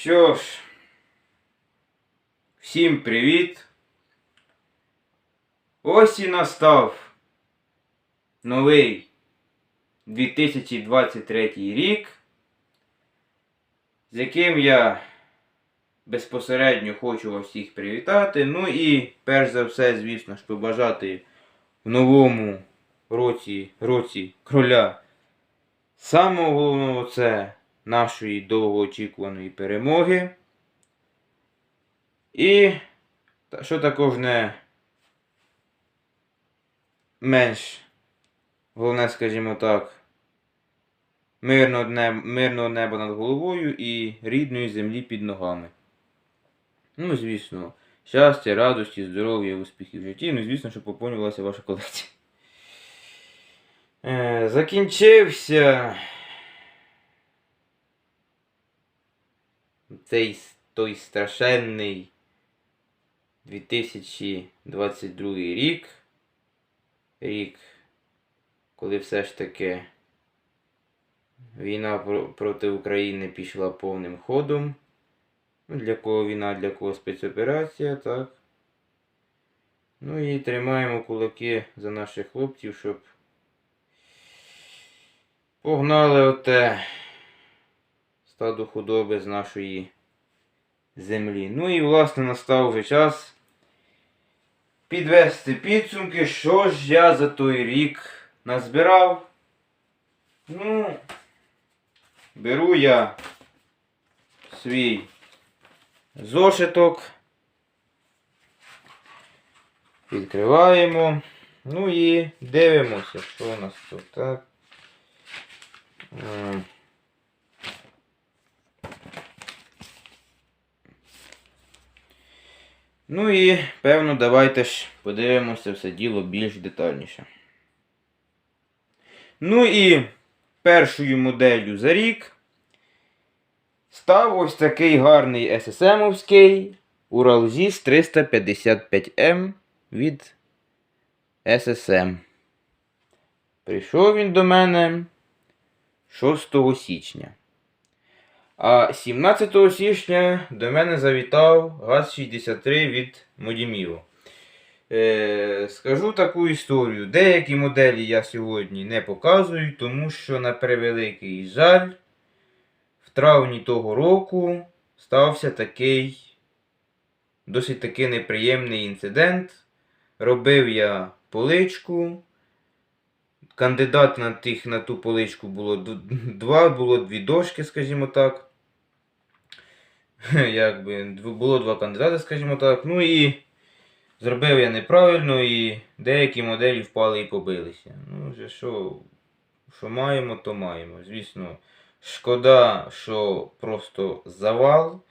Що ж, всім привіт. Ось і настав новий 2023 рік, з яким я безпосередньо хочу вас всіх привітати. Ну і перш за все, звісно ж, побажати в новому році, році кроля. Самого головного це нашої довгоочікуваної перемоги. І що також не менш головне, скажімо так, мирного, дне- мирного неба над головою і рідної землі під ногами. Ну, звісно, щастя, радості, здоров'я, успіхів в житті. Ну, звісно, щоб поповнювалася ваша колекція. Е, закінчився цей той страшенний 2022 рік. Рік, коли все ж таки війна проти України пішла повним ходом. Ну, для кого війна, для кого спецоперація, так. Ну і тримаємо кулаки за наших хлопців, щоб погнали оте стадо худоби з нашої землі. Ну і власне настав вже час підвести підсумки, що ж я за той рік назбирав. Ну, беру я свій зошиток. Відкриваємо. Ну і дивимося, що у нас тут, так. Ну і, певно, давайте ж подивимося все діло більш детальніше. Ну і першою моделлю за рік став ось такий гарний SSM-овський Уралзіс 355M від SSM. Прийшов він до мене 6 січня. А 17 січня до мене завітав ГАЗ-63 від Модіміо. Е, скажу таку історію. Деякі моделі я сьогодні не показую, тому що, на превеликий жаль, в травні того року стався такий досить таки неприємний інцидент. Робив я поличку. Кандидат на, тих, на ту поличку було два, було дві дошки, скажімо так. Якби було два кандидати, скажімо так. Ну і зробив я неправильно, і деякі моделі впали і побилися. Ну, вже що, що маємо, то маємо. Звісно, шкода, що просто завал.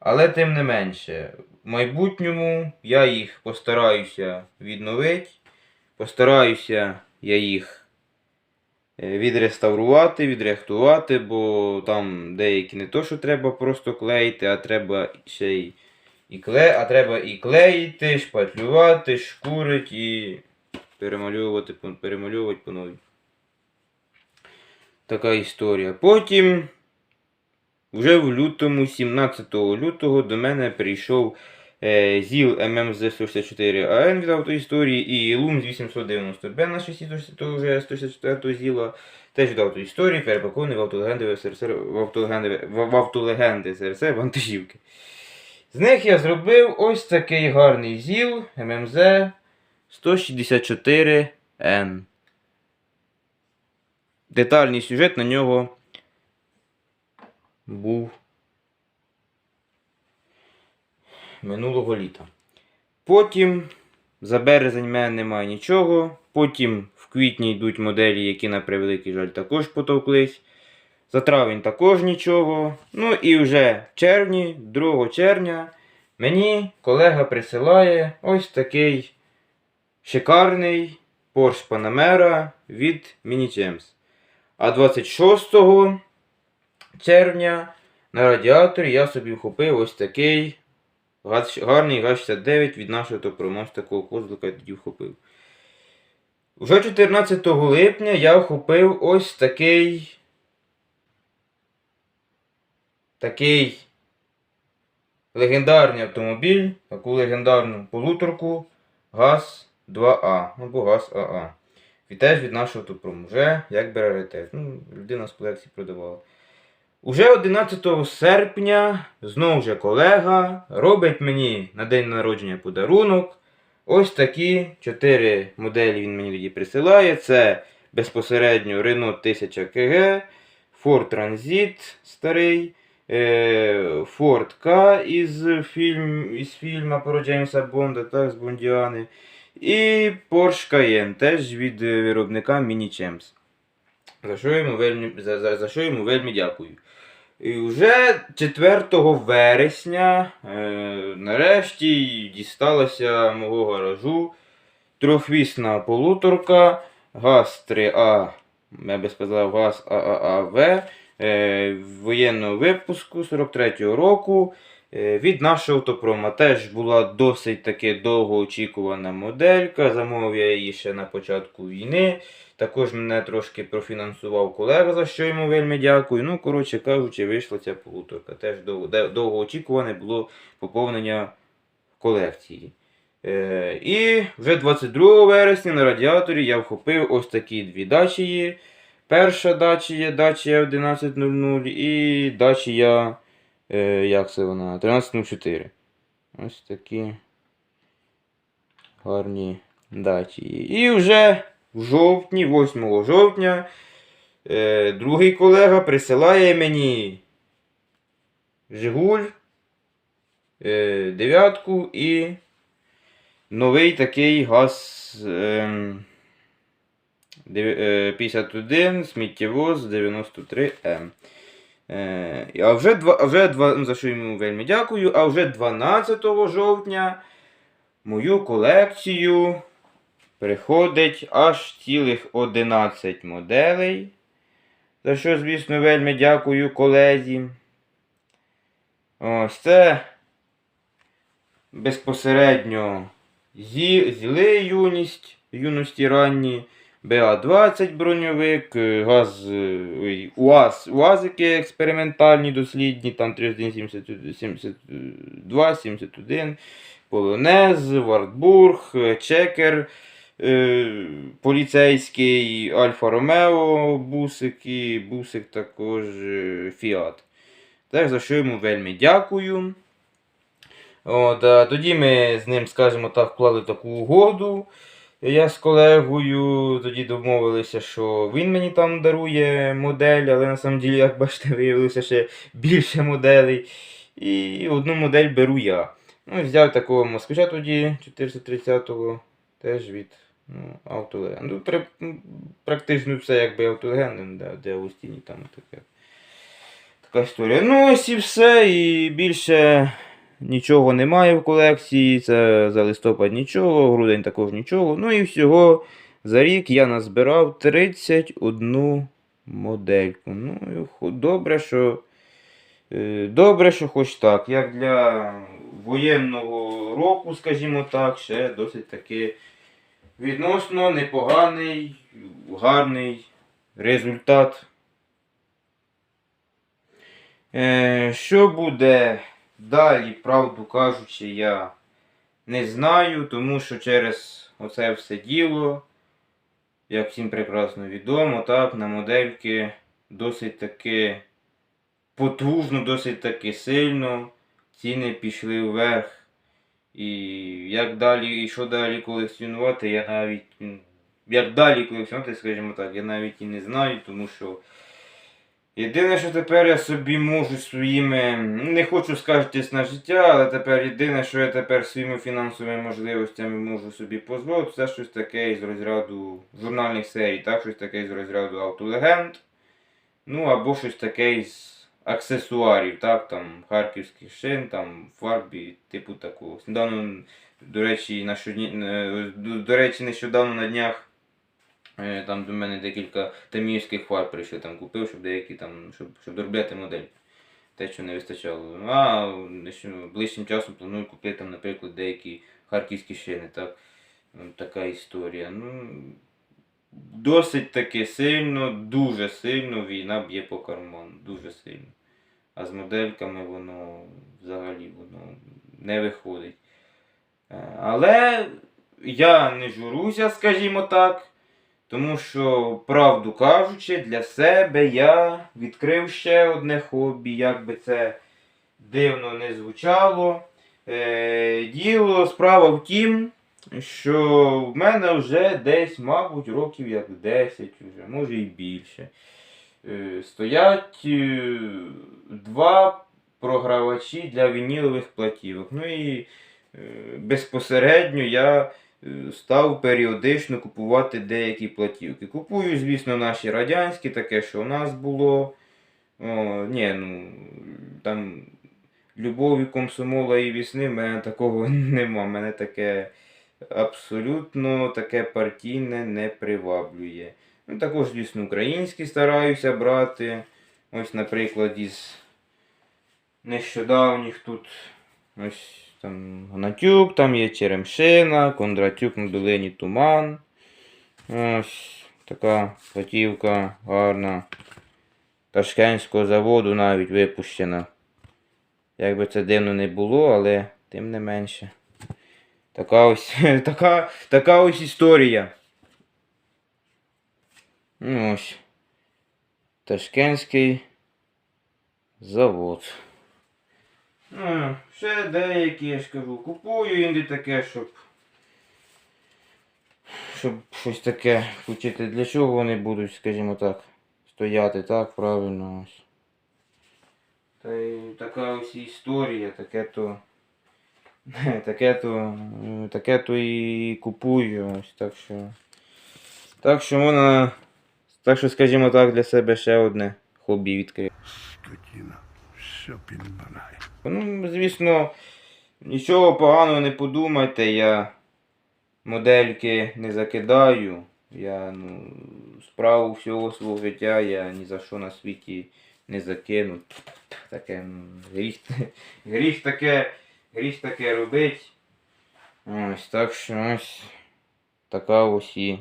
Але тим не менше, в майбутньому я їх постараюся відновити. Постараюся я їх відреставрувати, відрихтувати, бо там деякі не то, що треба просто клеїти, а треба ще й і кле... а треба і клеїти, шпатлювати, шкурити і перемальовувати, перемальовувати по новій. Така історія. Потім, вже в лютому, 17 лютого, до мене прийшов е, ЗІЛ ММЗ 164 АН від автоісторії і ЛУМ 890Б на 6 того вже 164 ЗІЛа. Теж від автоісторії, перепакований в автолегенди в СРСР, в автолегенди, в автолегенди СРСР вантажівки. З них я зробив ось такий гарний ЗІЛ ММЗ 164Н. Детальний сюжет на нього був минулого літа. Потім за березень в мене немає нічого. Потім в квітні йдуть моделі, які на превеликий жаль також потовклись. За травень також нічого. Ну і вже в червні, 2 червня, мені колега присилає ось такий шикарний Porsche Panamera від Minichems. А 26 червня на радіаторі я собі вхопив ось такий гарний ГАЗ-69 від нашого топромос такого козлика я тоді вхопив. Вже 14 липня я вхопив ось такий такий легендарний автомобіль, таку легендарну полуторку ГАЗ 2А або ГАЗ АА. І теж від нашого автопрому. Вже як би раритет. Ну, людина з колекції продавала. Уже 11 серпня знову же колега робить мені на день народження подарунок. Ось такі чотири моделі він мені присилає. Це безпосередньо Renault 1000 КГ, Ford Transit старий, е, Ford K із, фільм, із фільму про Джеймса Бонда, так, з Бондіани. І Porsche Cayenne, теж від виробника Mini Champs. За що йому вельми, за, за, за що йому вельми дякую. І вже 4 вересня е, нарешті дісталася мого гаражу трьохвісна полуторка ГАЗ 3А, я би сказав ГАЗ АААВ е, воєнного випуску 43-го року. Е, Від нашого автопрома теж була досить таки довгоочікувана моделька. Замовив я її ще на початку війни. Також мене трошки профінансував колега, за що йому вельми дякую. Ну, коротше кажучи, вийшла ця полуторка. Теж довгоочікуване було поповнення колекції. Е, і вже 22 вересня на радіаторі я вхопив ось такі дві дачії. Перша дачія, дачія 1100 і дачія, е, як це вона, 1304. Ось такі гарні дачії. І вже в жовтні, 8 жовтня, е, другий колега присилає мені Жигуль, е, дев'ятку і новий такий газ ем, е, 51 сміттєвоз 93М. Е, а вже, а вже ну, за що йому вельми дякую. А вже 12 жовтня мою колекцію приходить аж цілих 11 моделей. За що, звісно, вельми дякую колезі. Ось це безпосередньо зі, зіли юність, юності ранні, БА-20 броньовик, е, газ, е, ой, УАЗ, УАЗики експериментальні, дослідні, там 31, 72, 71, Полонез, Вартбург, Чекер, е, поліцейський, Альфа Ромео, бусик і бусик також Фіат. Так, за що йому вельми дякую. От, тоді ми з ним, скажімо так, вклали таку угоду. Я з колегою тоді домовилися, що він мені там дарує модель, але на самом ділі, як бачите, виявилося ще більше моделей. І одну модель беру я. Ну, взяв такого москвича тоді 430-го, теж від ну, автолегенду. Практично все якби автолегенди, де, де у стіні там таке. Така історія. Ну, ось і все, і більше нічого немає в колекції. Це за листопад нічого, грудень також нічого. Ну і всього за рік я назбирав 31 модельку. Ну, добре, що. е, Добре, що хоч так. Як для воєнного року, скажімо так, ще досить таки відносно непоганий, гарний результат. Е, що буде далі, правду кажучи, я не знаю, тому що через оце все діло, як всім прекрасно відомо, так, на модельки досить таки потужно, досить таки сильно ціни пішли вверх. І як далі, і що далі колекціонувати, я навіть. Як далі колекціонувати, скажімо так, я навіть і не знаю, тому що. Єдине, що тепер я собі можу своїми. Не хочу скаржитись на життя, але тепер єдине, що я тепер своїми фінансовими можливостями можу собі дозволити, це щось таке із розряду журнальних серій, так, щось таке із розряду автолегенд. Ну, або щось таке із аксесуарів, так, там, харківських шин, там, фарбі, типу такого. Недавно, до речі, на щодні, е, до, речі, нещодавно на днях там до мене декілька таміївських фарб прийшли, там купив, щоб деякі там, щоб, щоб доробляти модель. Те, що не вистачало. А ближчим часом планую купити, там, наприклад, деякі харківські шини, так. Ну, Така історія. Ну, досить таки сильно, дуже сильно війна б'є по карману. Дуже сильно. а з модельками воно взагалі воно не виходить. Е, Але я не журуся, скажімо так. Тому що, правду кажучи, для себе я відкрив ще одне хобі, як би це дивно не звучало. Е, діло справа в тім, що в мене вже десь, мабуть, років як 10, вже, може і більше. Е, стоять е, два програвачі для вінілових платівок. Ну і безпосередньо я став періодично купувати деякі платівки. Купую, звісно, наші радянські, таке, що у нас було. О, ні, ну, там любові комсомола і вісни в мене такого нема. Мене таке абсолютно таке партійне не приваблює. Ну, також, звісно, українські стараюся брати. Ось, наприклад, із нещодавніх тут ось там Гнатюк, там є Черемшина, Кондратюк на долині Туман. Ось така платівка гарна. Ташкентського заводу навіть випущена. Як би це дивно не було, але тим не менше. Така ось, така, така ось історія. Ну ось. Ташкентський завод. Ну, ще деякі, я ж кажу, купую інди таке, щоб. Щоб щось таке включити. Для чого вони будуть, скажімо так, стояти так правильно ось. Та й така ось історія, таке то. Таке то. Таке то і купую. Ось так що. Так що можна. Так що, скажімо так, для себе ще одне хобі відкрив. Скотина. Все підбирає. Ну, звісно, нічого поганого не подумайте, я модельки не закидаю. Я ну, справу всього свого життя я ні за що на світі не закину. Таке, ну, гріх, гріх таке, гріх таке робить. Ось так що ось така ось і.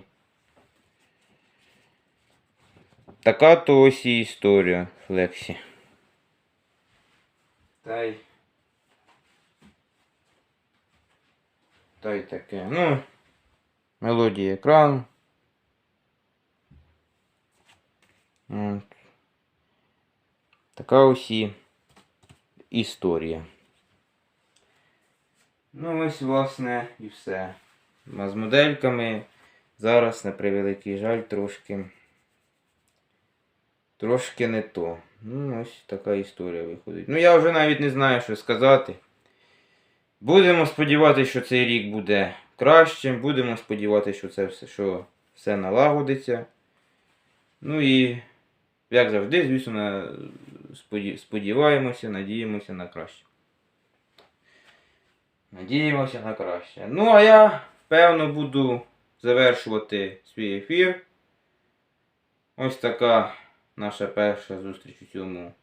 Така то ось і історія, Флексі. Та й. Та й таке. Ну. Мелодія екрану. От. Така ось історія. Ну, ось, власне, і все. А з модельками зараз, на превеликий жаль, трошки. Трошки не то. Ну, ось така історія виходить. Ну, я вже навіть не знаю, що сказати. Будемо сподіватися, що цей рік буде кращим. Будемо сподіватися, що це все, що все налагодиться. Ну і, як завжди, звісно, сподіваємося, надіємося на краще. Надіємося на краще. Ну, а я, певно, буду завершувати свій ефір. Ось така наша перша зустріч у цьому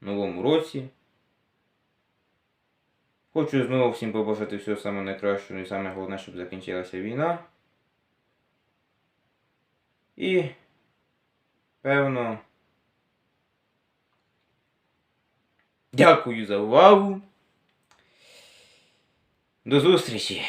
новому році. Хочу знову всім побажати всього саме найкращого і саме головне, щоб закінчилася війна. І, певно, дякую за увагу. До зустрічі!